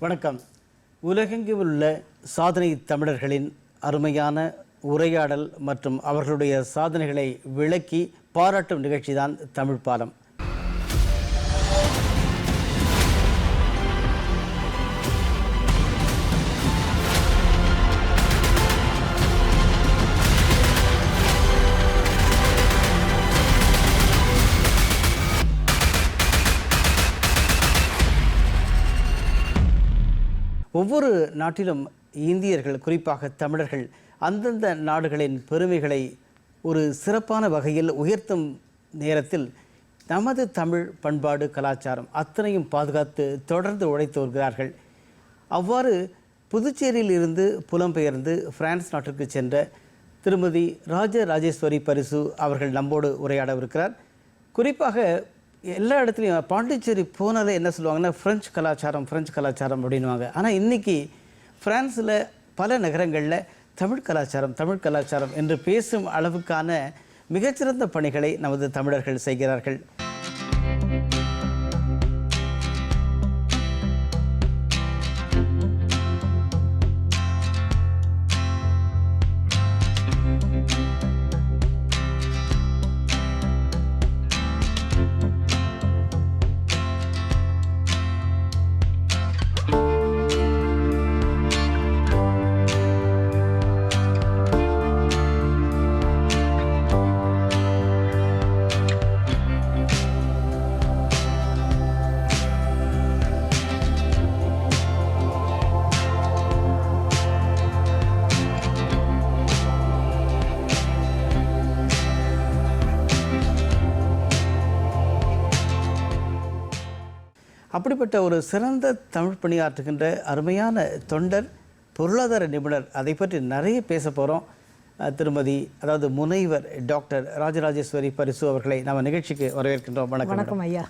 வணக்கம். உலகெங்கு உள்ள சாதனை தமிழர்களின் அருமையான உரையாடல் மற்றும் அவர்களுடைய சாதனைகளை விளக்கி பாராட்டும் நிகழ்ச்சிதான் தமிழ் பாலம். ஒவ்வொரு நாட்டிலும் இந்தியர்கள் குறிப்பாக தமிழர்கள் அந்தந்த நாடுகளின் பெருமைகளை ஒரு சிறப்பான வகையில் உயர்த்தும் நேரத்தில் நமது தமிழ் பண்பாடு கலாச்சாரம் அத்தனையும் பாதுகாத்து தொடர்ந்து உழைத்து வருகிறார்கள். அவ்வாறு புதுச்சேரியில் இருந்து புலம்பெயர்ந்து பிரான்ஸ் நாட்டிற்கு சென்ற திருமதி ராஜ ராஜேஸ்வரி பரிசு அவர்கள் நம்மோடு உரையாடவிருக்கிறார். குறிப்பாக எல்லா இடத்துலையும் பாண்டிச்சேரி போனதே என்ன சொல்லுவாங்கன்னா ஃப்ரெஞ்சு கலாச்சாரம் ஃப்ரெஞ்சு கலாச்சாரம் அப்படின்வாங்க ஆனால் இன்றைக்கி பிரான்ஸில் பல நகரங்களில் தமிழ் கலாச்சாரம் தமிழ் கலாச்சாரம் என்று பேசும் அளவுக்கான மிகச்சிறந்த பணிகளை நமது தமிழர்கள் செய்கிறார்கள். அப்படிப்பட்ட ஒரு சிறந்த தமிழ் பணியாற்றுகின்ற அருமையான தொண்டர் பொருளாதார நிபுணர் அதை பற்றி நிறைய பேச போகிறோம் திருமதி அதாவது முனைவர் டாக்டர் ராஜராஜேஸ்வரி பரிசு அவர்களை நம்ம நிகழ்ச்சிக்கு வரவேற்கின்றோம். வணக்கம். வணக்கம் ஐயா.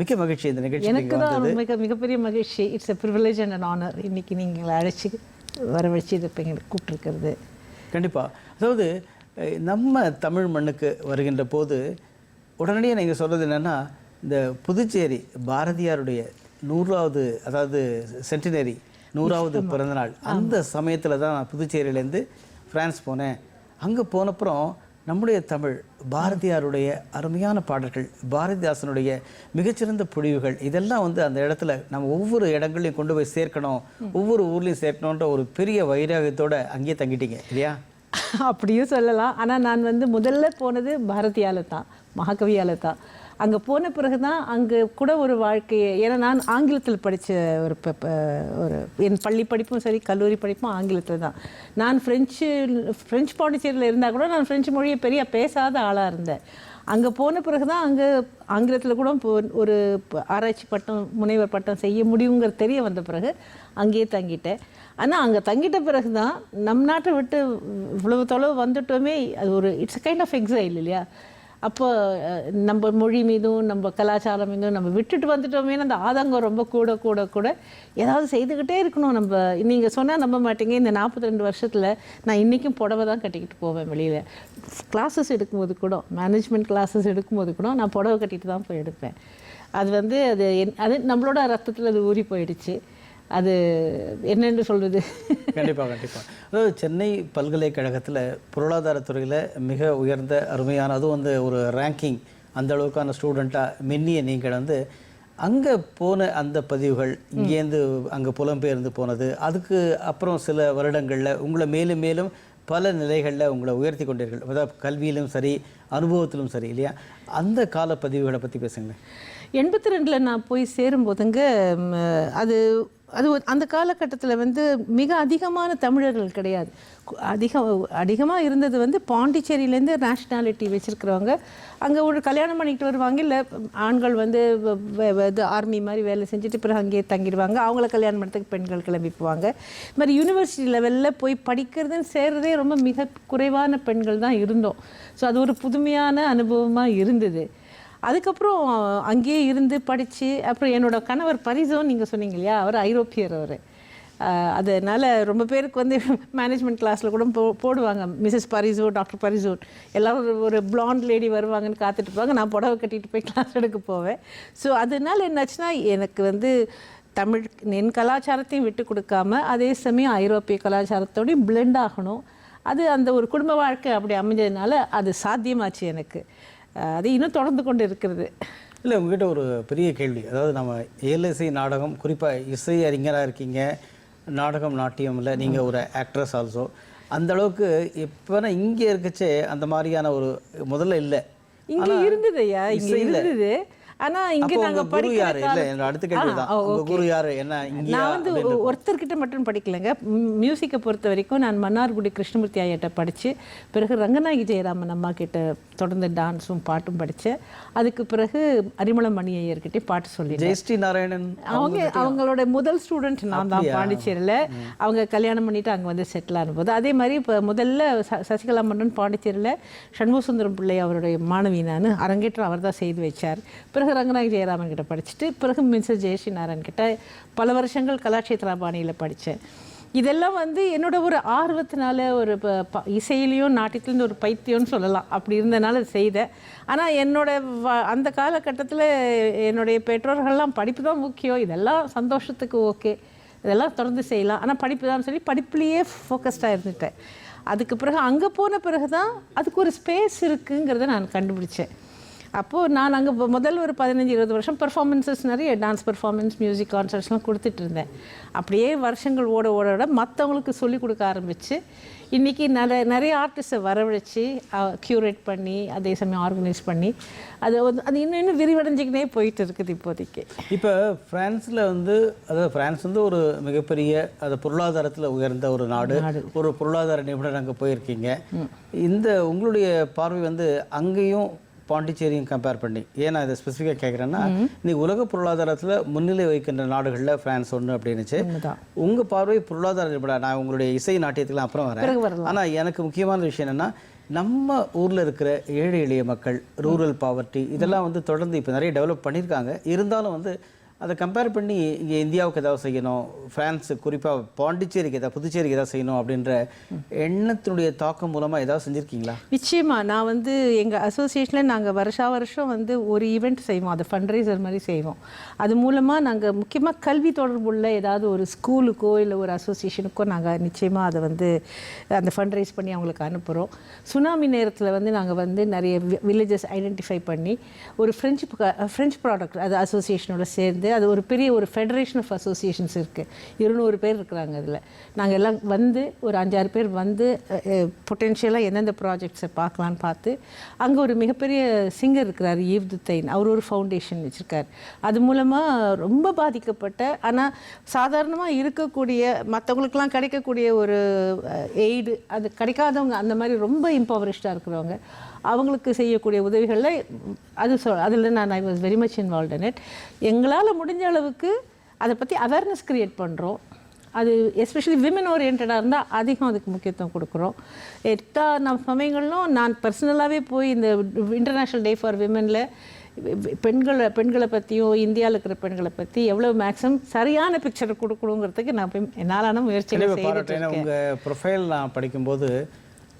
மிக்க மகிழ்ச்சி இந்த நிகழ்ச்சி எனக்கு தான் மிக மிகப்பெரிய மகிழ்ச்சி. It's a privilege and an honour இன்னைக்கு நீங்கள் அழைச்சி வரவழைச்சி இதை இப்போ எங்களுக்கு கூப்பிட்டுருக்கிறது. கண்டிப்பாக அதாவது நம்ம தமிழ் மண்ணுக்கு வருகின்ற போது உடனடியாக நீங்கள் சொல்கிறது என்னென்னா இந்த புதுச்சேரி பாரதியாருடைய நூறாவது அதாவது சென்டினரி நூறாவது பிறந்தநாள். அந்த சமயத்தில் தான் நான் புதுச்சேரியிலேருந்து பிரான்ஸ் போனேன். அங்கே போனப்புறம் நம்முடைய தமிழ் பாரதியாருடைய அருமையான பாடல்கள் பாரதிதாசனுடைய மிகச்சிறந்த பொழிவுகள் இதெல்லாம் வந்து அந்த இடத்துல நம்ம ஒவ்வொரு இடங்களையும் கொண்டு போய் சேர்க்கணும் ஒவ்வொரு ஊர்லேயும் சேர்க்கணுன்ற ஒரு பெரிய வைராகத்தோட அங்கேயே தங்கிட்டீங்க இல்லையா? அப்படியும் சொல்லலாம். ஆனால் நான் வந்து முதல்ல போனது பாரதியால தான் மகாகவியால தான். அங்கே போன பிறகு தான் அங்கே கூட ஒரு வாழ்க்கையை ஏன்னா நான் ஆங்கிலத்தில் படித்த ஒரு ப- ப- ஒரு என் பள்ளி படிப்பும் சரி கல்லூரி படிப்பும் ஆங்கிலத்தில் தான் நான் ஃப்ரெஞ்சு ஃப்ரெஞ்சு பாண்டிச்சேரியில் இருந்தால் கூட நான் ஃப்ரெஞ்சு மொழியை பெரிய பேசாத ஆளாக இருந்தேன். அங்கே போன பிறகு தான் அங்கே ஆங்கிலத்தில் கூட ஒரு ஆராய்ச்சி பட்டம் முனைவர் பட்டம் செய்ய முடியுங்கிற தெரிய வந்த பிறகு அங்கேயே தங்கிட்டேன். ஆனால் அங்கே தங்கிட்ட பிறகு தான் நம் நாட்டை விட்டு இவ்வளவு தொலைவு வந்துட்டோமே அது ஒரு இட்ஸ் கைண்ட் ஆஃப் எக்ஸைல் இல்லையா? அப்போ நம்ம மொழி மீதும் நம்ம கலாச்சாரம் மீதும் நம்ம விட்டுட்டு வந்துட்டோமே அந்த ஆதங்கம் ரொம்ப கூட கூட கூட ஏதாவது செய்துக்கிட்டே இருக்கணும் நம்ம. நீங்கள் சொன்னால் நம்ப மாட்டீங்க. இந்த நாற்பத்தி ரெண்டு வருஷத்தில் நான் இன்றைக்கும் புடவை தான் கட்டிக்கிட்டு போவேன் வெளியில். கிளாஸஸ் எடுக்கும்போது கூட மேனேஜ்மெண்ட் கிளாஸஸ் எடுக்கும்போது கூட நான் புடவை கட்டிட்டு தான் போய் எடுப்பேன். அது வந்து அது என் அது நம்மளோட ரத்தத்தில் அது ஊறி போயிடுச்சு. அது என்னென்னு சொல்கிறது கண்டிப்பாக கண்டிப்பாக அதாவது சென்னை பல்கலைக்கழகத்தில் பொருளாதாரத்துறையில் மிக உயர்ந்த அருமையான அதுவும் வந்து ஒரு ரேங்கிங் அந்த அளவுக்கான ஸ்டூடெண்ட்டாக மென்னிய நீங்கள் வந்து அங்கே போன அந்த பதிவுகள் இங்கேருந்து அங்கே புலம்பெயர்ந்து போனது அதுக்கு அப்புறம் சில வருடங்களில் உங்களை மேலும் மேலும் பல நிலைகளில் உங்களை உயர்த்தி கொண்டீர்கள். அதாவது கல்வியிலும் சரி அனுபவத்திலும் சரி இல்லையா? அந்த கால பதிவுகளை பற்றி பேசுங்களேன். எண்பத்தி ரெண்டில் நான் போய் சேரும்போதுங்க அது அது அந்த காலகட்டத்தில் வந்து மிக அதிகமான தமிழர்கள் கிடையாது. அதிகம் அதிகமாக இருந்தது வந்து பாண்டிச்சேரியிலேருந்து நேஷ்னாலிட்டி வச்சுருக்கிறவங்க. அங்கே ஒரு கல்யாணம் பண்ணிக்கிட்டு வருவாங்க இல்லை ஆண்கள் வந்து வ- இது ஆர்மி மாதிரி வேலை செஞ்சுட்டு பிறகு அங்கேயே தங்கிடுவாங்க. அவங்கள கல்யாணம் பண்ணுறதுக்கு பெண்கள் கிளம்பி போவாங்க இது மாதிரி யூனிவர்சிட்டி லெவலில் போய் படிக்கிறதுன்னு சேர்றதே ரொம்ப மிக குறைவான பெண்கள் தான் இருந்தோம். ஸோ அது ஒரு புதுமையான அனுபவமாக இருந்தது. அதுக்கப்புறம் அங்கேயே இருந்து படித்து அப்புறம் என்னோட கணவர் பரிசோன்னு நீங்கள் சொன்னீங்க இல்லையா? அவர் ஐரோப்பியர் அவர். அதனால் ரொம்ப பேருக்கு வந்து மேனேஜ்மெண்ட் கிளாஸில் கூட போ போடுவாங்க. மிஸ்ஸஸ் பரிசோ டாக்டர் பரிசோ எல்லோரும் ஒரு- பிளாண்ட் லேடி வருவாங்கன்னு காத்துட்ருப்பாங்க நான் புடவை கட்டிட்டு போய் கிளாஸ் எடுக்க போவேன். ஸோ அதனால என்னாச்சுன்னா எனக்கு வந்து தமிழ் என் கலாச்சாரத்தையும் விட்டு கொடுக்காம அதே சமயம் ஐரோப்பிய கலாச்சாரத்தோடய பிளெண்ட் ஆகணும். அது அந்த ஒரு குடும்ப வாழ்க்கை அப்படி அமைஞ்சதுனால அது சாத்தியமாச்சு எனக்கு. அது இன்னும் தொடர்ந்து கொண்டு இருக்கிறது இல்லை உங்ககிட்ட ஒரு பெரிய கேள்வி. அதாவது நம்ம ஏலிசை நாடகம் குறிப்பாக இசை அறிஞராக இருக்கீங்க நாடகம் நாட்டியமில் நீங்கள் ஒரு ஆக்ட்ரஸ் ஆல்சோ அந்த அளவுக்கு இப்போ இங்கே இருக்கச்சே அந்த மாதிரியான ஒரு முதல்ல இல்லை. இங்க இருந்தது ஐயா இங்க. இருந்தது. ஆனா இங்க நாங்க குரு யாரு? இல்லை என்னோட அடுத்த கேள்வி தான். உங்க. குரு யாரு? என்ன நான் வந்து ஒ- ஒருத்தர்கிட்ட மட்டும் படிக்கலைங்க. மியூசிக்கை பொறுத்த வரைக்கும் நான் மன்னார்குடி கிருஷ்ணமூர்த்தி ஐயாட்ட படித்து பிறகு ரங்கநாயகி ஜெயராமன் அம்மா கிட்ட தொடர்ந்து டான்ஸும் பாட்டும் படித்தேன் அதுக்கு பிறகு அரிமளம் மணி ஐயர்கிட்டே பாட்டு சொல்லி ஜெயஸ்ரீ நாராயணன் அவங்க அவங்களோட முதல் ஸ்டூடெண்ட் நான் தான் பாண்டிச்சேரியில். அவங்க கல்யாணம் பண்ணிட்டு அங்கே வந்து செட்டில் ஆனபோது அதே மாதிரி இப்போ முதல்ல சசிகலா மன்னன் பாண்டிச்சேரியில் சண்முகசுந்தரம் பிள்ளை அவருடைய மாணவி நான். அரங்கேற்றம் அவர் தான் செய்து வச்சார். பிறகு ரங்கநாயகி ஜெயராமன் கிட்ட படிச்சுட்டு பிறகு மிஸ்ஸஸ் ஜெயஸ்ரீ நாராயண் கிட்ட பல வருஷங்கள் கலாட்சேத்ரா பாணியில் படித்தேன் இதெல்லாம் வந்து என்னோட ஒரு ஆர்வத்தினால ஒரு ப- ப- இசையிலையும் நாட்டியத்துலேருந்து ஒரு பைத்தியம்னு சொல்லலாம். அப்படி இருந்தனால செய்தேன். ஆனால் என்னோட வ- அந்த காலகட்டத்தில் என்னுடைய பெற்றோர்கள்லாம் படிப்பு தான் முக்கியம். இதெல்லாம் சந்தோஷத்துக்கு ஓகே. இதெல்லாம் தொடர்ந்து செய்யலாம். ஆனால் படிப்பு தான் சொல்லி படிப்புலேயே ஃபோக்கஸ்டாக இருந்துட்டேன். அதுக்கு பிறகு அங்கே போன பிறகு தான் அதுக்கு ஒரு ஸ்பேஸ் இருக்குங்கிறத நான் கண்டுபிடிச்சேன். அப்போது நான் அங்கே முதல் ஒரு பதினஞ்சு இருபது வருஷம் பெர்ஃபார்மன்ஸஸ் நிறைய டான்ஸ் பெர்ஃபார்மன்ஸ் மியூசிக் கான்சர்ட்ஸ்லாம் கொடுத்துட்டு இருந்தேன். அப்படியே வருஷங்கள் ஓட ஓட ஓட மற்றவங்களுக்கு சொல்லிக் கொடுக்க ஆரம்பித்து இன்றைக்கி நிறைய நிறைய ஆர்டிஸ்ட்டை வரவழைச்சு க்யூரேட் பண்ணி அதே சமயம் ஆர்கனைஸ் பண்ணி அது வந்து அது இன்னும் இன்னும் விரிவடைஞ்சிக்கினே போயிட்டு இருக்குது இப்போதைக்கு. இப்போ பிரான்ஸில் வந்து அதாவது பிரான்ஸ் வந்து ஒரு மிகப்பெரிய அது பொருளாதாரத்தில் உயர்ந்த ஒரு நாடு. ஒரு பொருளாதார நிபுணர் அங்கே போயிருக்கீங்க. இந்த உங்களுடைய பார்வை வந்து அங்கேயும் பாண்டிச்சேரியும் கம்பேர் பண்ணி. ஏன் நான் இதை ஸ்பெசிஃபிக்காக கேட்குறேன்னா இன்னைக்கு உலக பொருளாதாரத்தில் முன்னிலை வைக்கின்ற நாடுகளில் பிரான்ஸ் ஒன்று அப்படின்னுச்சு. உங்கள் பார்வை பொருளாதார நிபுணர் நான் உங்களுடைய இசை நாட்டியத்துக்குலாம் அப்புறம் வரேன். ஆனால் எனக்கு முக்கியமான விஷயம் என்னன்னா நம்ம ஊரில் இருக்கிற ஏழை எளிய மக்கள் ரூரல் பாவர்ட்டி இதெல்லாம் வந்து தொடர்ந்து இப்போ நிறைய டெவலப் பண்ணியிருக்காங்க. இருந்தாலும் வந்து அதை கம்பேர் பண்ணி இங்கே இந்தியாவுக்கு ஏதாவது செய்யணும் ஃப்ரான்ஸ் குறிப்பாக பாண்டிச்சேரிக்கு ஏதாவது புதுச்சேரிக்கு ஏதாவது செய்யணும் அப்படின்ற எண்ணத்தினுடைய தாக்கம் மூலமாக ஏதாவது செஞ்சுருக்கீங்களா? நிச்சயமாக நான் வந்து எங்கள் அசோசியேஷனில் நாங்கள் வருஷா வருஷம் வந்து ஒரு ஈவெண்ட் செய்வோம். அதை ஃபண்ட்ரைசர் மாதிரி செய்வோம். அது மூலமாக நாங்கள் முக்கியமாக கல்வி தொடர்புள்ள ஏதாவது ஒரு ஸ்கூலுக்கோ இல்லை ஒரு அசோசியேஷனுக்கோ நாங்கள் நிச்சயமாக அதை வந்து அந்த ஃபண்ட்ரைஸ் பண்ணி அவங்களுக்கு அனுப்புகிறோம் சுனாமி நேரத்தில் வந்து நாங்கள் வந்து நிறைய வில்லேஜஸ் ஐடென்டிஃபை பண்ணி ஒரு ஃப்ரெஞ்சு ஃப்ரெஞ்ச் ப்ராடக்ட் அது அசோசியேஷனோட சேர்ந்து அது ஒரு பெரிய ஒரு ஃபெடரேஷன் ஆஃப் அசோசியேஷன்ஸ் இருக்குது இருநூறு பேர் இருக்கிறாங்க அதில். நாங்கள் எல்லாம் வந்து ஒரு அஞ்சாறு பேர் வந்து பொட்டென்ஷியலாக எந்தெந்த ப்ராஜெக்ட்ஸை பார்க்கலான்னு பார்த்து அங்கே ஒரு மிகப்பெரிய சிங்கர் இருக்கிறார் ஈவ் துத்தைன் அவர் ஒரு ஃபவுண்டேஷன் வச்சுருக்கார். அது மூலமாக ரொம்ப பாதிக்கப்பட்ட ஆனால் சாதாரணமாக இருக்கக்கூடிய மற்றவங்களுக்கெல்லாம் கிடைக்கக்கூடிய ஒரு எய்டு அது கிடைக்காதவங்க அந்த மாதிரி ரொம்ப இம்பவரிஸ்டாக இருக்கிறவங்க அவங்களுக்கு செய்யக்கூடிய உதவிகளில் அது சொல் அதில் நான் I was very much involve in it எங்களால் முடிஞ்ச அளவுக்கு அதை பற்றி அவேர்னஸ் க்ரியேட் பண்ணுறோம் அது எஸ்பெஷலி விமன் ஓரியன்டாக இருந்தால் அதிகம் அதுக்கு முக்கியத்துவம் கொடுக்குறோம். எல்லா நம்ம சமயங்களிலும் நான் பர்சனலாகவே போய் இந்த இன்டர்நேஷ்னல் டே ஃபார் விமனில் பெண்களை பெண்களை பற்றியும் இந்தியாவில் இருக்கிற பெண்களை பற்றி எவ்வளோ மேக்ஸிமம் சரியான பிக்சரை கொடுக்கணுங்கிறதுக்கு நான் போய் என்னாலான முயற்சிகளை இருக்கேன். உங்கள் ப்ரொஃபைல் நான் படிக்கும்போது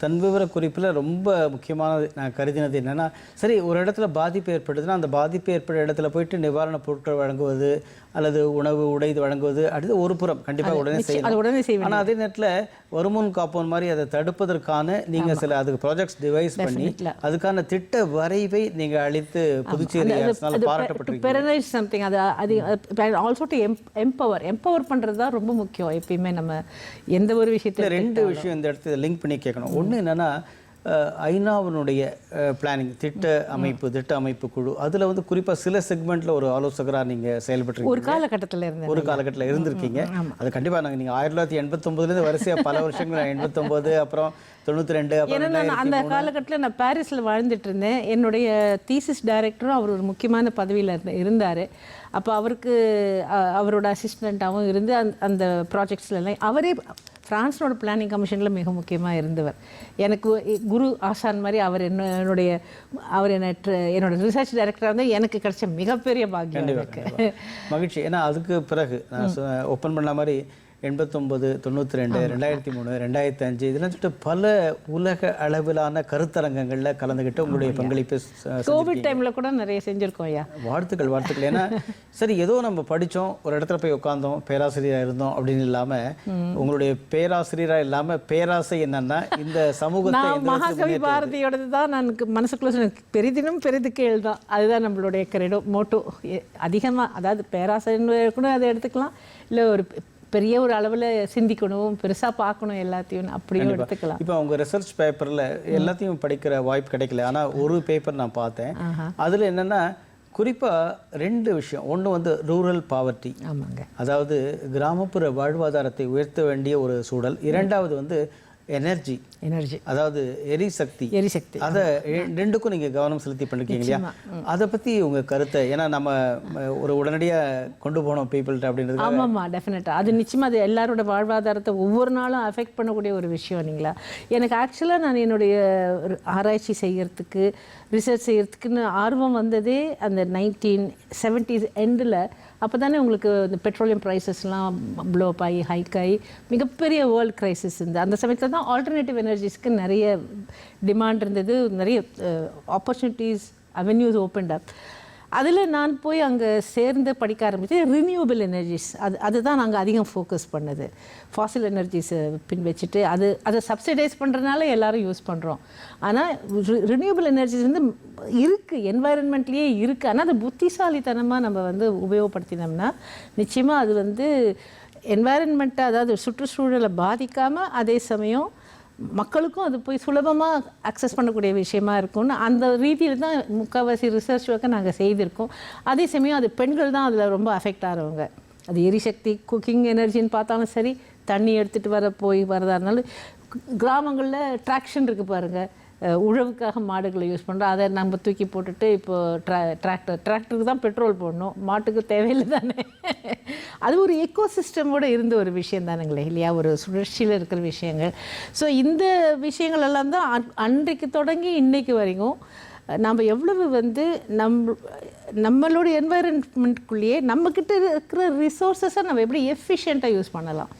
தன் விவர குறிப்பில் ரொம்ப முக்கியமானது நான் கருதினது என்னன்னா சரி ஒரு இடத்துல பாதிப்பு ஏற்படுதுன்னா அந்த பாதிப்பு ஏற்பட்ட இடத்துல போயிட்டு நிவாரணப் பொருட்கள் வழங்குவது அல்லது உணவு உடை இது வழங்குவது அடுத்து ஒரு புறம் கண்டிப்பாக உடனே அது உடனே செய்ய செய்யணும் ஆனால் அதே நேரத்தில் வருமுன் காப்போன் மாதிரி அதை தடுப்பதற்கான நீங்கள் சில அதுக்கு ப்ராஜெக்ட்ஸ் டிவைஸ் பண்ணி. அதுக்கான திட்ட வரைவை நீங்கள் அளித்து புதுச்சேரி பாராட்டப்பட்டிருக்கீங்க. சம்திங் அது அது ஆல்சோ டு எம்பவர் எம்பவர் பண்ணுறது தான் ரொம்ப முக்கியம். எப்பயுமே நம்ம எந்த ஒரு விஷயத்தில் ரெண்டு விஷயம் இந்த இடத்துல லிங்க் பண்ணி கேட்கணும். ஒன்று என்னன்னா ஐநாவினுடைய பிளானிங் திட்ட அமைப்பு திட்ட அமைப்பு குழு. அதுல வந்து குறிப்பா சில செக்மெண்ட்ல ஒரு ஆலோசகரா நீங்க ஒரு செயல்பட்டு காலகட்டத்தில் இருந்தேன் ஒரு காலகட்டத்தில் இருந்திருக்கீங்க. அது கண்டிப்பா நாங்க நீங்க ஆயிரத்தி தொள்ளாயிரத்தி எண்பத்தொன்பதுலேருந்து வரிசையா பல வருஷங்கள் எண்பத்தொன்பது அப்புறம் தொண்ணூத்தி ரெண்டு அப்புறம் அந்த காலகட்டத்தில் நான் பாரிஸில் வாழ்ந்துட்டு இருந்தேன். என்னுடைய தீசிஸ் டைரக்டரும் அவர் ஒரு முக்கியமான பதவியில் இருந்த இருந்தார். அப்போ அவருக்கு அவரோட அசிஸ்டண்ட்டாகவும் இருந்து அந்த அந்த ப்ராஜெக்ட்ஸ்லாம் அவரே ஃப்ரான்ஸோட பிளானிங் கமிஷனில் மிக முக்கியமாக இருந்தவர். எனக்கு குரு ஆசான் மாதிரி அவர் என்ன என்னுடைய அவர் என்ன என்னோட ரிசர்ச் டைரக்டராக வந்து எனக்கு கிடைச்ச மிகப்பெரிய பாக்கியம் மகிழ்ச்சி. ஏன்னா அதுக்கு பிறகு நான் ஓப்பன் பண்ண மாதிரி எண்பத்தொம்பது தொண்ணூற்றி ரெண்டு ரெண்டாயிரத்தி மூணு ரெண்டாயிரத்தி அஞ்சு இதெல்லாம் சொல்லிட்டு பல உலக அளவிலான கருத்தரங்கங்களில் கலந்துக்கிட்டு உங்களுடைய பங்களிப்பை கோவிட் டைமில் கூட நிறைய செஞ்சுருக்கோம் ஐயா. வாழ்த்துக்கள் வாழ்த்துக்கள். ஏன்னா சரி ஏதோ நம்ம படித்தோம் ஒரு இடத்துல போய் உட்காந்தோம் பேராசிரியராக இருந்தோம் அப்படின்னு இல்லாமல் உங்களுடைய பேராசிரியராக இல்லாமல் பேராசை என்னன்னா இந்த சமூகத்தை மகாகவி பாரதியோடது தான் நான் மனசுக்குள்ள பெரிதினும் பெரிது கேள் தான் அதுதான் நம்மளுடைய கிரெடோ மோட்டோ அதிகமாக அதாவது பேராசிரியர் கூட அதை எடுத்துக்கலாம். இல்லை ஒரு பெரிய ஒரு அளவில் சிந்திக்கணும் பெருசாக பார்க்கணும் எல்லாத்தையும். அப்படியும் எடுத்துக்கலாம். இப்போ அவங்க ரிசர்ச் பேப்பரில் எல்லாத்தையும் படிக்கிற வாய்ப்பு கிடைக்கல. ஆனால் ஒரு பேப்பர் நான் பார்த்தேன். அதில் என்னன்னா குறிப்பாக ரெண்டு விஷயம். ஒன்று வந்து ரூரல் பாவர்ட்டி ஆமாங்க. அதாவது கிராமப்புற வாழ்வாதாரத்தை உயர்த்த வேண்டிய ஒரு சூழல். இரண்டாவது வந்து எனர்ஜி எனர்ஜி அதாவது எரிசக்தி. எரிசக்தி. அதை ரெண்டுக்கும் நீங்க கவனம் செலுத்தி பண்ணிருக்கீங்க இல்லையா அதை பத்தி உங்க கருத்தை ஏன்னா நம்ம ஒரு உடனடியா கொண்டு போனோம் பீப்புள்கிட்ட அப்படின்றது ஆமாம்மா டெஃபினட்டாக அது நிச்சயமாக அது எல்லாரோட வாழ்வாதாரத்தை ஒவ்வொரு நாளும் அஃபெக்ட் பண்ணக்கூடிய ஒரு விஷயம் இல்லைங்களா? எனக்கு ஆக்சுவலாக நான் என்னுடைய ஆராய்ச்சி செய்யறதுக்கு ரிசர்ச் செய்யறதுக்குன்னு ஆர்வம் வந்ததே அந்த நைன்டீன் செவன்ட்டீஸ் எண்டில் அப்போ தானே உங்களுக்கு இந்த பெட்ரோலியம் ப்ரைஸஸ்லாம் ப்ளோ ஆகி ஹைக் ஆகி மிகப்பெரிய வேர்ல்ட் க்ரைசிஸ் இருந்தது. அந்த சமயத்தில் தான் ஆல்டர்னேட்டிவ் எனர்ஜிஸ்க்கு நிறைய டிமாண்ட் இருந்தது நிறைய ஆப்பர்ச்சுனிட்டிஸ் அவென்யூஸ் ஓப்பன்ட் அப் அதில் நான் போய் அங்கே சேர்ந்து படிக்க ஆரம்பித்து ரினியூவபிள் எனர்ஜிஸ் அது அதுதான் நாங்கள் அதிகம் ஃபோக்கஸ் பண்ணது. ஃபாசில் எனர்ஜிஸை பின் வச்சுட்டு அது அதை சப்சிடைஸ் பண்ணுறதுனால எல்லோரும் யூஸ் பண்ணுறோம் ஆனால் ரினியூவபிள் எனர்ஜிஸ் வந்து இருக்குது என்வாயரன்மெண்ட்லேயே இருக்குது ஆனால் அது புத்திசாலித்தனமாக நம்ம வந்து உபயோகப்படுத்தினோம்னா நிச்சயமாக அது வந்து என்வாயரன்மெண்ட்டை அதாவது சுற்றுச்சூழலை பாதிக்காமல் அதே சமயம் மக்களுக்கும் அது போய் சுலபமாக அக்சஸ் பண்ணக்கூடிய விஷயமா இருக்கும்னு அந்த ரீதியில் தான் முக்கால்வாசி ரிசர்ச் ஒர்க்கை நாங்கள் செய்திருக்கோம். அதே சமயம் அது பெண்கள் தான் அதில் ரொம்ப அஃபெக்ட் ஆகிறவங்க அது எரிசக்தி குக்கிங் எனர்ஜின்னு பார்த்தாலும் சரி தண்ணி எடுத்துகிட்டு வர போய் வரதா இருந்தாலும் கிராமங்களில் ட்ராக்ஷன் இருக்குது பாருங்கள் உழவுக்காக மாடுகளை யூஸ் பண்ணுறோம் அதை நம்ம தூக்கி போட்டுட்டு இப்போ ட்ரா டிராக்டர் டிராக்டருக்கு தான் பெட்ரோல் போடணும். மாட்டுக்கு தேவையில்லை தானே? அது ஒரு எக்கோ சிஸ்டமோடு இருந்த ஒரு விஷயம் தானுங்களே இல்லையா? ஒரு சுழற்சியில் இருக்கிற விஷயங்கள். ஸோ இந்த விஷயங்கள் எல்லாம் தான் அன்- அன்றைக்கு தொடங்கி இன்றைக்கு வரைக்கும் நம்ம எவ்வளவு வந்து நம் நம்மளோட என்வாயன்மெண்ட்குள்ளேயே நம்மக்கிட்ட இருக்கிற ரிசோர்ஸஸை நம்ம எப்படி எஃபிஷியண்ட்டாக யூஸ் பண்ணலாம்.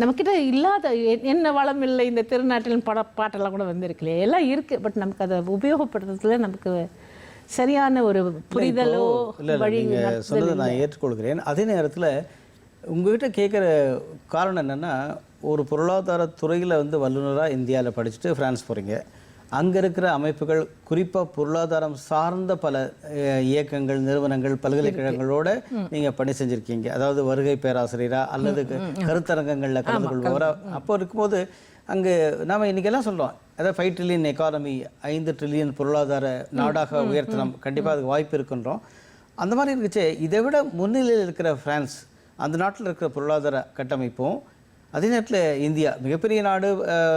நம்மக்கிட்ட இல்லாத என்ன வளம் இல்லை இந்த திருநாட்டில் பட பாட்டெல்லாம் கூட வந்திருக்கலையே. எல்லாம் இருக்குது பட் நமக்கு அதை உபயோகப்படுத்துறதுல நமக்கு சரியான ஒரு புரிதலோ வழி சொன்னதை நான் ஏற்றுக்கொள்கிறேன். அதே நேரத்துல உங்ககிட்ட கேட்குற காரணம் என்னன்னா ஒரு பொருளாதார துறையில வந்து வல்லுநரா இந்தியால படிச்சுட்டு பிரான்ஸ் போறீங்க. அங்க இருக்கிற அமைப்புகள் குறிப்பா பொருளாதாரம் சார்ந்த பல இயக்கங்கள் நிறுவனங்கள் பல்கலைக்கழகங்களோட நீங்க பணி செஞ்சிருக்கீங்க. அதாவது வருகை பேராசிரியரா அல்லது கருத்தரங்கங்கள்ல கலந்து கொள்பவரா? அப்போ இருக்கும்போது அங்கே நாம இன்னைக்கெல்லாம் சொல்றோம். அதாவது ஃபைவ் ட்ரில்லியன் எக்கானமி ஐந்து ட்ரில்லியன் பொருளாதார நாடாக உயர்த்தணும் கண்டிப்பா அதுக்கு வாய்ப்பு இருக்குன்றோம். அந்த மாதிரி இருக்குச்சே இதை விட முன்னிலையில் இருக்கிற பிரான்ஸ் அந்த நாட்டில் இருக்கிற பொருளாதார கட்டமைப்பும் அதே நேரத்தில் இந்தியா மிகப்பெரிய நாடு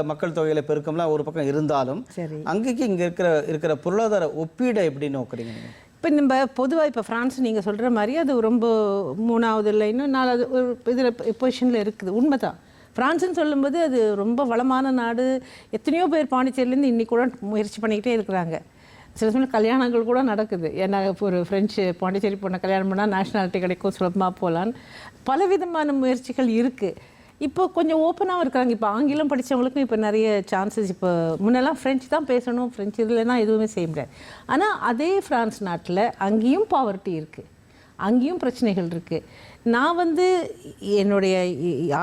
மக்கள் தொகையில பெருக்கம்லாம் ஒரு பக்கம் இருந்தாலும் சரி. அங்கேக்கு இங்க இருக்கிற இருக்கிற பொருளாதார ஒப்பீடை எப்படி நோக்குறீங்க? இப்போ நம்ம பொதுவாக இப்போ ஃப்ரான்ஸ் நீங்கள் சொல்கிற மாதிரி அது ரொம்ப மூணாவது லைனும் நாலாவது ஒரு இதில் பொசிஷனில் இருக்குது. உண்மைதான். ஃப்ரான்ஸ்னு சொல்லும்போது அது ரொம்ப வளமான நாடு. எத்தனையோ பேர் பாண்டிச்சேரியிலேருந்து இன்னைக்கு கூட முயற்சி பண்ணிக்கிட்டே இருக்கிறாங்க. சில சமயம் கல்யாணங்கள் கூட நடக்குது. ஏன்னா இப்போ ஒரு ஃப்ரெஞ்சு பாண்டிச்சேரி பொண்ணை கல்யாணம் பண்ணால் நேஷ்னாலிட்டி கிடைக்கும் சுலபமாக போகலான்னு பலவிதமான முயற்சிகள் இருக்குது இப்போ கொஞ்சம் ஓப்பனாகவும் இருக்கிறாங்க இப்போ ஆங்கிலம் படித்தவங்களுக்கும் இப்போ நிறைய சான்சஸ் இப்போ முன்னெல்லாம் ஃப்ரெஞ்சு தான் பேசணும். ஃப்ரெஞ்சு இல்லைன்னா எதுவுமே செய்ய முடியாது. ஆனால் அதே ஃப்ரான்ஸ் நாட்டில் அங்கேயும் பாவர்ட்டி இருக்குது அங்கேயும் பிரச்சனைகள் இருக்குது நான் வந்து என்னுடைய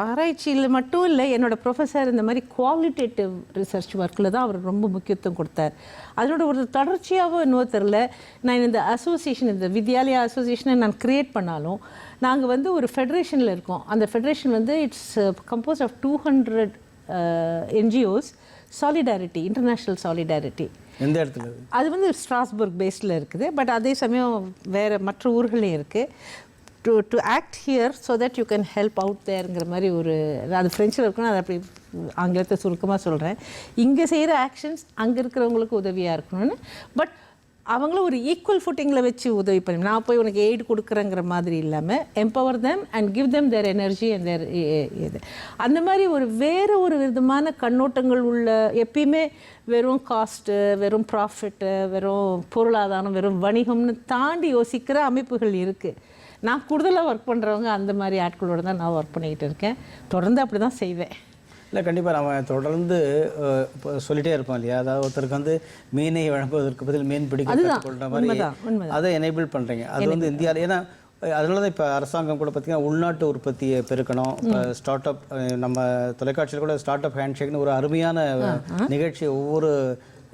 ஆராய்ச்சியில் மட்டும் இல்லை என்னோடய ப்ரொஃபஸர் இந்த மாதிரி குவாலிட்டேட்டிவ் ரிசர்ச் ஒர்க்கில் தான் அவர் ரொம்ப முக்கியத்துவம் கொடுத்தார். அதனோட ஒரு தொடர்ச்சியாகவும் இன்னொரு தெரில நான் இந்த அசோசியேஷன் இந்த வித்யாலயா அசோசியேஷனை நான் க்ரியேட் பண்ணாலும் நாங்கள் வந்து ஒரு ஃபெடரேஷனில் இருக்கோம். அந்த ஃபெடரேஷன் வந்து it's compose of two hundred NGOs solidarity international solidarity எந்த இடத்துல? அது வந்து ஸ்ட்ராஸ்பர்க் பேஸில் இருக்குது. பட் அதே சமயம் வேறு மற்ற ஊர்களையும் இருக்குது to to act here so that you can help out தேருங்கிற மாதிரி ஒரு அது ஃப்ரெஞ்சில் இருக்கணும் அது அப்படி ஆங்கிலத்தை சுருக்கமாக சொல்கிறேன் இங்கே செய்கிற ஆக்ஷன்ஸ் அங்கே இருக்கிறவங்களுக்கு உதவியாக இருக்கணும்னு. பட் அவங்களும் ஒரு ஈக்குவல் ஃபுட்டிங்கில் வச்சு உதவி பண்ணி நான் போய் உனக்கு எய்டு கொடுக்குறேங்கிற மாதிரி இல்லாமல் empower them and give them their energy and their இது. அந்த மாதிரி ஒரு வேறு ஒரு விதமான கண்ணோட்டங்கள் உள்ள எப்பயுமே வெறும் காஸ்ட்டு வெறும் ப்ராஃபிட்டு வெறும் பொருளாதாரம் வெறும் வணிகம்னு தாண்டி யோசிக்கிற அமைப்புகள் இருக்குது நான் கூடுதலாக ஒர்க் பண்ணுறவங்க அந்த மாதிரி ஆட்களோட தான் நான் ஒர்க் பண்ணிக்கிட்டு இருக்கேன். தொடர்ந்து அப்படி தான் செய்வேன். இல்லை கண்டிப்பாக நம்ம தொடர்ந்து சொல்லிட்டே இருப்போம் இல்லையா? அதாவது ஒருத்தருக்கு வந்து மீனை வழங்குவதற்கு பதில் மீன் பிடிக்க கற்றுக்கொள்கிற மாதிரி. அதை எனேபிள் பண்ணுறீங்க அது வந்து இந்தியாவில் ஏன்னா அதனால தான் இப்போ அரசாங்கம் கூட பார்த்தீங்கன்னா உள்நாட்டு உற்பத்தியை பெருக்கணும். இப்போ ஸ்டார்ட் அப் நம்ம தொலைக்காட்சியில் கூட ஸ்டார்ட் அப் ஹேண்ட்ஷேக்னு ஒரு அருமையான நிகழ்ச்சி ஒவ்வொரு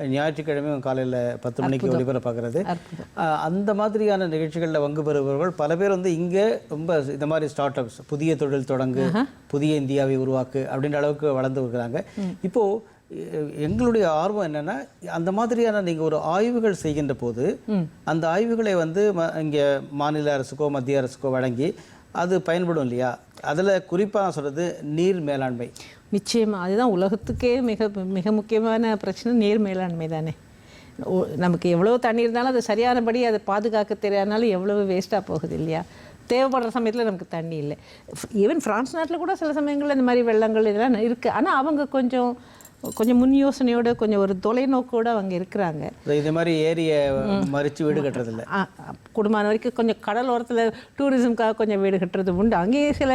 ஞாயிற்றுக்கிழமையும் காலையில் பத்து மணிக்கு அஹ், அந்த மாதிரியான நிகழ்ச்சிகளில் பங்கு பெறுபவர்கள் பல பேர் வந்து இங்கே ரொம்ப இந்த மாதிரி ஸ்டார்ட் அப்ஸ் புதிய தொழில் தொடங்கு புதிய இந்தியாவை உருவாக்கு அப்படின்ற அளவுக்கு வளர்ந்து இருக்கிறாங்க. இப்போ எ- எங்களுடைய ஆர்வம் என்னன்னா அந்த மாதிரியான நீங்க ஒரு ஆய்வுகள் செய்கின்ற போது அந்த ஆய்வுகளை வந்து இங்க மாநில அரசுக்கோ மத்திய அரசுக்கோ வழங்கி அது பயன்படும் இல்லையா? அதுல குறிப்பா நான் சொல்றது நீர் மேலாண்மை. நிச்சயமாக அதுதான் உலகத்துக்கே மிக மிக முக்கியமான பிரச்சனை நீர் மேலாண்மை தானே நமக்கு எவ்வளோ தண்ணி இருந்தாலும் அது சரியானபடி அதை பாதுகாக்க தெரியாதனாலும் எவ்வளவு வேஸ்ட்டாக போகுது இல்லையா? தேவைப்படுற சமயத்தில் நமக்கு தண்ணி இல்லை. ஈவன் ஃப்ரான்ஸ் நாட்டில் கூட சில சமயங்களில் இந்த மாதிரி வெள்ளங்கள் இதெல்லாம் இருக்குது ஆனால் அவங்க கொஞ்சம் கொஞ்சம் முன் யோசனையோட கொஞ்சம் ஒரு தொலைநோக்கோட அவங்க இருக்கிறாங்க. இது மாதிரி ஏரியை மறித்து வீடு கட்டுறது இல்ல குடும்பம் வரைக்கும் கொஞ்சம் கடல் ஓரத்தில் டூரிசம்க்காக கொஞ்சம் வீடு கட்டுறது உண்டு. அங்கேயே சில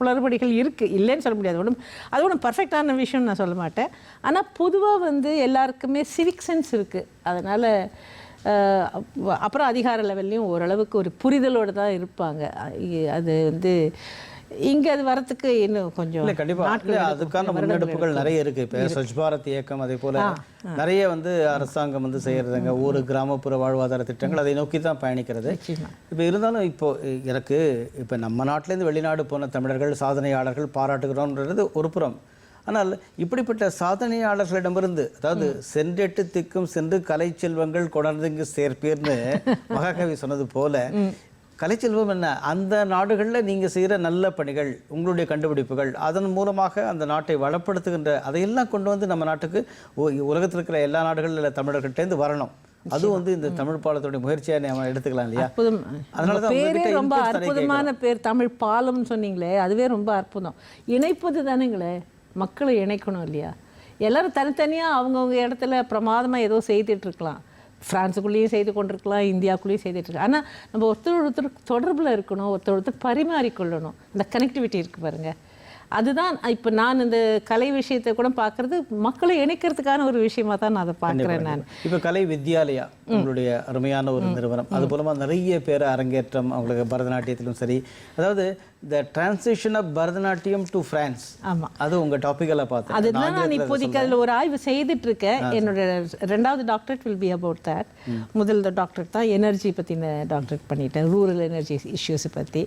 குளறுபடிகள் இருக்குது இல்லைன்னு சொல்ல முடியாது. ஒன்றும் அது ஒன்றும் பர்ஃபெக்டான விஷயம் நான் சொல்ல மாட்டேன். ஆனால் பொதுவாக வந்து எல்லாருக்குமே சிவிக் சென்ஸ் இருக்குது அதனால் அப்புறம் அதிகார லெவல்லையும் ஓரளவுக்கு ஒரு புரிதலோடு தான் இருப்பாங்க. அது வந்து இங்கே அது வரத்துக்கு இன்னும் கொஞ்சம் இல்ல கண்டிப்பா. இல்ல அதுக்கான முன்னெடுப்புகள் நிறைய இருக்கு. இப்ப ஸ்வச் பாரத் இயக்கம் அதே போல நிறைய வந்து அரசாங்கம் வந்து செய்யறதுங்க. ஊர் கிராமப்புற வாழ்வாதார திட்டங்கள் அதை நோக்கி தான் பயணிக்கிறது. இப்ப இருந்தாலும் இப்போ எனக்கு இப்ப நம்ம நாட்டிலேருந்து வெளிநாடு போன தமிழர்கள் சாதனையாளர்கள் பாராட்டுகிறோம்ன்றது ஒரு புறம். ஆனால் இப்படிப்பட்ட சாதனையாளர்களிடமிருந்து அதாவது சென்றெட்டு திக்கும் சென்று கலை செல்வங்கள் கொணர்ந்துங்கு சேர்ப்பீர்னு மகாகவி சொன்னது போல கலைச்செல்வம் என்ன? அந்த நாடுகளில் நீங்கள் செய்கிற நல்ல பணிகள் உங்களுடைய கண்டுபிடிப்புகள் அதன் மூலமாக அந்த நாட்டை வளப்படுத்துகின்ற அதையெல்லாம் கொண்டு வந்து நம்ம நாட்டுக்கு உலகத்தில் இருக்கிற எல்லா நாடுகளில் தமிழர்கிட்டேருந்து வரணும். அதுவும் வந்து இந்த தமிழ் பாலத்துடைய முயற்சியை நம்ம எடுத்துக்கலாம் இல்லையா? அற்புதம். அதனால தான் பேரே ரொம்ப அற்புதமான பேர் தமிழ் பாலம்னு சொன்னீங்களே அதுவே ரொம்ப அற்புதம். இணைப்பது தானுங்களே மக்களை இணைக்கணும் இல்லையா? எல்லாரும் தனித்தனியாக அவங்கவுங்க இடத்துல பிரமாதமாக ஏதோ செய்துட்டு இருக்கலாம். ஃப்ரான்ஸுக்குள்ளேயும் செய்து கொண்டிருக்கலாம் இந்தியாவுக்குள்ளேயும் செய்துட்டு இருக்கலாம் ஆனால் நம்ம ஒருத்தர் ஒருத்தர் தொடர்பில் இருக்கணும் ஒருத்தர் ஒருத்தர் பரிமாறிக்கொள்ளணும். இந்த கனெக்டிவிட்டி இருக்குது பாருங்கள் அதுதான் இப்போ நான் இந்த கலை விஷயத்தை கூட பார்க்குறது மக்களை இணைக்கிறதுக்கான ஒரு விஷயமா தான் நான் அதை பார்க்குறேன் நான். இப்போ கலை வித்யாலயா உங்களுடைய அருமையான ஒரு நிறுவனம். அது மூலமா நிறைய பேர் அரங்கேற்றம் அவங்களுக்கு பரதநாட்டியத்திலும் சரி. அதாவது the transition of Bharatanatyam to France ஆமா. அது உங்க டாபிக்கெல்லாம் பார்த்தேன். அதுதான் நான் இப்போதைக்கு அதில் ஒரு ஆய்வு செய்துட்டு இருக்கேன் என்னோட ரெண்டாவது doctorate will be about that முதல் டாக்டரேட் தான் எனர்ஜி பற்றின டாக்டரேட் பண்ணிட்டேன். ரூரல் எனர்ஜி இஷ்யூஸை பற்றி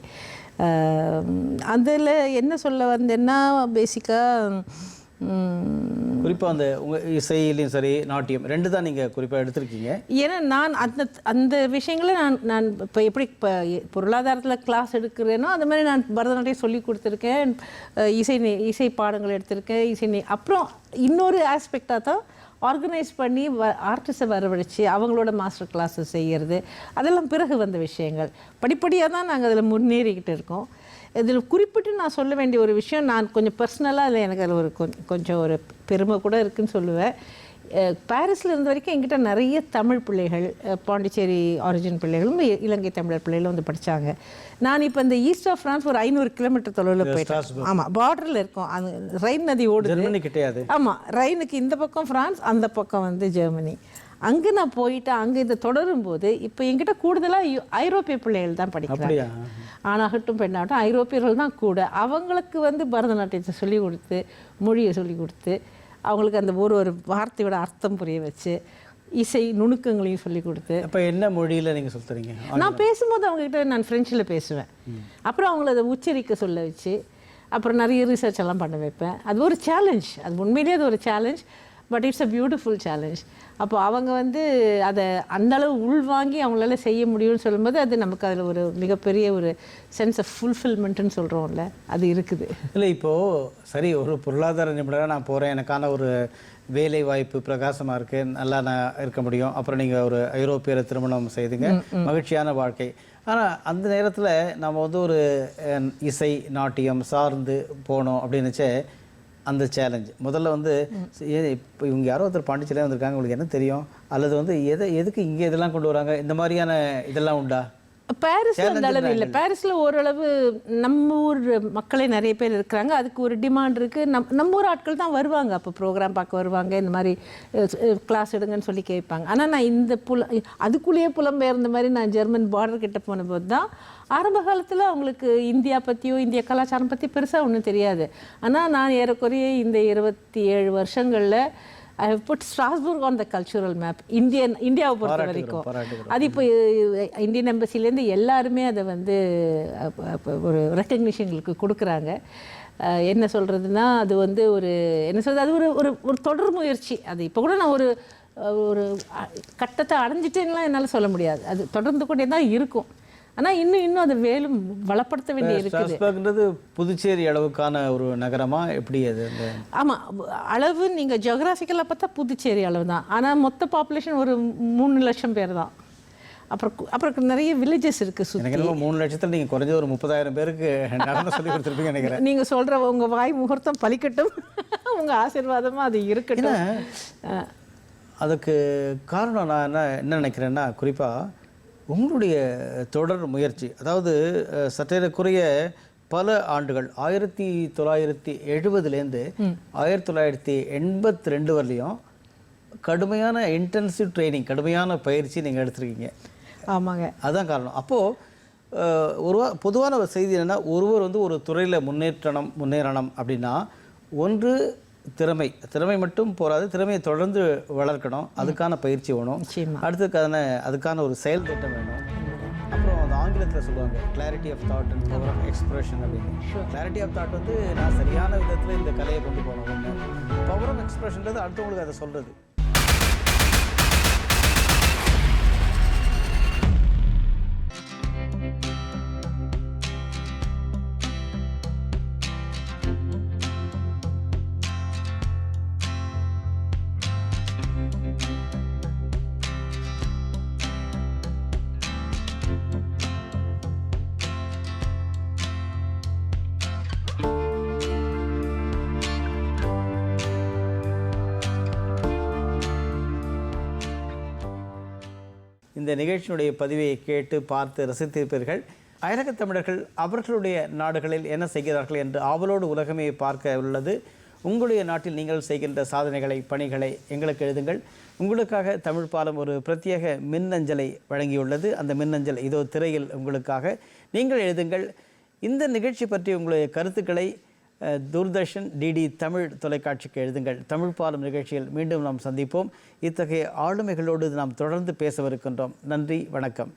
அதில் என்ன சொல்ல வந்தேன்னா பேசிக்காக குறிப்பா அந்த உங்க இசையிலையும் சரி நாட்டியம் ரெண்டு தான் நீங்க குறிப்பா எடுத்திருக்கீங்க. ஏன்னா நான் அந்த அந்த விஷயங்களை நான் நான் இப்போ எப்படி இப்போ பொருளாதாரத்தில் கிளாஸ் எடுக்கிறேனோ அந்த மாதிரி நான் பரதநாட்டியம் சொல்லி கொடுத்துருக்கேன். இசை இசை பாடங்கள் எடுத்திருக்கேன் இசை அப்புறம் இன்னொரு ஆஸ்பெக்டாக தான் ஆர்கனைஸ் பண்ணி வ ஆர்டிஸ்ட்டை வரவழைச்சு அவங்களோட மாஸ்டர் கிளாஸஸ் செய்கிறது அதெல்லாம் பிறகு வந்த விஷயங்கள். படிப்படியாக தான் நாங்கள் அதில் முன்னேறிக்கிட்டு இருக்கோம். இதில் குறிப்பிட்டு நான் சொல்ல வேண்டிய ஒரு விஷயம் நான் கொஞ்சம் பர்சனலாக அதில் எனக்கு அதில் ஒரு கொஞ்சம் ஒரு பெருமை கூட இருக்குன்னு சொல்லுவேன். பாரிஸ்ல இருந்த வரைக்கும் என்கிட்ட நிறைய தமிழ் பிள்ளைகள் பாண்டிச்சேரி ஆரிஜின் பிள்ளைகளும் இலங்கை தமிழர் பிள்ளைகளும் வந்து படிச்சாங்க. நான் இப்போ இந்த ஈஸ்ட் ஆஃப் ஃப்ரான்ஸ் ஒரு ஐநூறு கிலோமீட்டர் தொலைவில் போயிட்டேன். ஆமாம் பார்டரில் இருக்கோம். அது ரைன் நதி ஓடுது. கிட்டையாது ஆமாம் ரைனுக்கு இந்த பக்கம் ஃப்ரான்ஸ் அந்த பக்கம் வந்து ஜெர்மனி. அங்கே நான் போயிட்டு அங்கே இதை தொடரும் போது இப்போ என்கிட்ட கூடுதலாக ஐரோப்பிய பிள்ளைகள் தான் படிக்கிறாங்க. ஆணாகட்டும் பெண்ணாகட்டும் ஐரோப்பியர்கள் தான் கூட. அவங்களுக்கு வந்து பரதநாட்டியத்தை சொல்லி கொடுத்து மொழியை சொல்லி கொடுத்து அவங்களுக்கு அந்த ஒரு ஒரு வார்த்தையோட அர்த்தம் புரிய வச்சு இசை நுணுக்கங்களையும் சொல்லி கொடுத்து. அப்ப என்ன மொழியில நீங்க சொல்றீங்க? நான் பேசும்போது அவங்ககிட்ட நான் ஃப்ரெஞ்சில் பேசுவேன். அப்புறம் அவங்கள அதை உச்சரிக்க சொல்ல வச்சு அப்புறம் நிறைய ரிசர்ச் எல்லாம் பண்ண வைப்பேன். அது ஒரு சேலஞ்ச் அது உண்மையிலேயே அது ஒரு challenge but it's a beautiful challenge அப்போ அவங்க வந்து அதை அந்த அளவு உள்வாங்கி அவங்களால செய்ய முடியும்னு சொல்லும்போது அது நமக்கு அதில் ஒரு மிகப்பெரிய ஒரு சென்ஸ் ஆஃப் ஃபுல்ஃபில்மெண்ட்டுன்னு சொல்கிறோம்ல அது இருக்குது. இல்லை இப்போ சரி ஒரு பொருளாதார நிபுணராக நான் போறேன். எனக்கான ஒரு வேலை வாய்ப்பு பிரகாசமா இருக்கு. நல்லா நான் இருக்க முடியும். அப்புறம் நீங்க ஒரு ஐரோப்பியரை திருமணம் செய்துங்க. மகிழ்ச்சியான வாழ்க்கை. ஆனா அந்த நேரத்துல நம்ம வந்து ஒரு இசை நாட்டியம் சார்ந்து போனோம் அப்படின்னுச்சே அந்த சேலஞ்சு முதல்ல வந்து ஏ இப்போ இவங்க யாரோ ஒருத்தர் பாண்டிச்சேரியில் வந்திருக்காங்க உங்களுக்கு என்ன தெரியும்? அல்லது வந்து எதை எதுக்கு இங்கே இதெல்லாம் கொண்டு வராங்க? இந்த மாதிரியான இதெல்லாம் உண்டா? பாரிஸ்ல அந்த அளவு இல்லை. பாரிஸ்ல ஓரளவு நம்ம ஊர் மக்களே நிறைய பேர் இருக்கிறாங்க. அதுக்கு ஒரு டிமாண்ட் இருக்கு. நம் நம்ம ஊர் ஆட்கள் தான் வருவாங்க. அப்போ ப்ரோக்ராம் பார்க்க வருவாங்க. இந்த மாதிரி கிளாஸ் எடுங்கன்னு சொல்லி கேட்பாங்க. ஆனால் நான் இந்த புல அதுக்குள்ளேயே புலம்பெயர்ந்த மாதிரி நான் ஜெர்மன் பார்டர் கிட்ட போனபோது தான் ஆரம்ப காலத்தில் அவங்களுக்கு இந்தியா பற்றியோ இந்திய கலாச்சாரம் பற்றி பெருசாக ஒன்றும் தெரியாது. ஆனால் நான் ஏறக்குறைய இந்த இருபத்தி ஏழு வருஷங்களில் I have put Strasbourg on the cultural map Indian இந்தியாவை பொறுத்த வரைக்கும். அது இப்போ இந்தியன் எம்பசிலேருந்து எல்லாருமே அதை வந்து ஒரு ரெக்கக்னிஷன்களுக்கு கொடுக்குறாங்க. என்ன சொல்கிறதுனா அது வந்து ஒரு என்ன சொல்கிறது அது ஒரு ஒரு ஒரு தொடர் முயற்சி. அது இப்போ கூட நான் ஒரு ஒரு கட்டத்தை அடைஞ்சிட்டேன்லாம் என்னால் சொல்ல முடியாது. அது தொடர்ந்து கொண்டே தான் இருக்கும். ஆனால் இன்னும் இன்னும் அதை வேலும் வளப்படுத்த வேண்டி இருக்குது. புதுச்சேரி அளவுக்கான ஒரு நகரமா? எப்படி அது ஆமாம் அளவு நீங்கள் ஜியோகிராஃபிக்கலாக பார்த்தா புதுச்சேரி அளவு தான் ஆனால் மொத்த பாப்புலேஷன் ஒரு மூணு லட்சம் பேர் தான். அப்புறம் அப்புறம் நிறைய வில்லேஜஸ் இருக்குது சுற்றி மூணு லட்சத்தில் நீங்கள் குறைஞ்ச ஒரு முப்பதாயிரம் பேருக்கு சொல்லி கொடுத்துருப்பீங்க நினைக்கிறேன். நீங்கள் சொல்கிற உங்கள் வாய் முகூர்த்தம் பலிக்கட்டும். உங்கள் ஆசீர்வாதமாக அது இருக்கட்டும். அதுக்கு காரணம் நான் என்ன என்ன நினைக்கிறேன்னா குறிப்பாக உங்களுடைய தொடர் முயற்சி அதாவது சற்றேறக்குறைய பல ஆண்டுகள் ஆயிரத்தி தொள்ளாயிரத்தி எழுபதுலேருந்து ஆயிரத்தி தொள்ளாயிரத்தி எண்பத்தி ரெண்டு வரலையும் கடுமையான இன்டென்சிவ் ட்ரைனிங் கடுமையான பயிற்சி நீங்கள் எடுத்திருக்கீங்க. ஆமாங்க. அதுதான் காரணம். அப்போது ஒரு பொதுவான ஒரு செய்தி என்னென்னா ஒருவர் வந்து ஒரு துறையில் முன்னேற்றணும் முன்னேறணும் அப்படின்னா ஒன்று திறமை. திறமை மட்டும் போராது திறமையை தொடர்ந்து வளர்க்கணும். அதுக்கான பயிற்சி வேணும். அடுத்ததுக்கான அதுக்கான ஒரு செயல் திட்டம் வேணும். அப்புறம் அந்த ஆங்கிலத்தில் சொல்லுவாங்க clarity of thought and power of expression அப்படின்னு. கிளாரிட்டி ஆஃப் தாட் வந்து நான் சரியான விதத்தில் இந்த கலையை கொண்டு போகணும் பவர் ஆஃப் எக்ஸ்பிரஷன்றது அடுத்தவங்களுக்கு அதை சொல்கிறது இந்த நிகழ்ச்சியினுடைய பதிவை கேட்டு பார்த்து ரசித்திருப்பீர்கள். அயலக தமிழர்கள் அவர்களுடைய நாடுகளில் என்ன செய்கிறார்கள் என்று ஆவலோடு உலகமே பார்க்க உள்ளது. உங்களுடைய நாட்டில் நீங்கள் செய்கின்ற சாதனைகளை பணிகளை எங்களுக்கு எழுதுங்கள். உங்களுக்காக தமிழ் பாலம் ஒரு பிரத்யேக மின்னஞ்சலை வழங்கியுள்ளது. அந்த மின்னஞ்சல் இதோ திரையில் உங்களுக்காக. நீங்கள் எழுதுங்கள். இந்த நிகழ்ச்சி பற்றி உங்களுடைய கருத்துக்களை தூர்தர்ஷன் டிடி தமிழ் தொலைக்காட்சிக்கு எழுதுங்கள். தமிழ் பாலம் நிகழ்ச்சியில் மீண்டும் நாம் சந்திப்போம். இத்தகைய ஆளுமைகளோடு நாம் தொடர்ந்து பேசவிருக்கின்றோம். நன்றி வணக்கம்.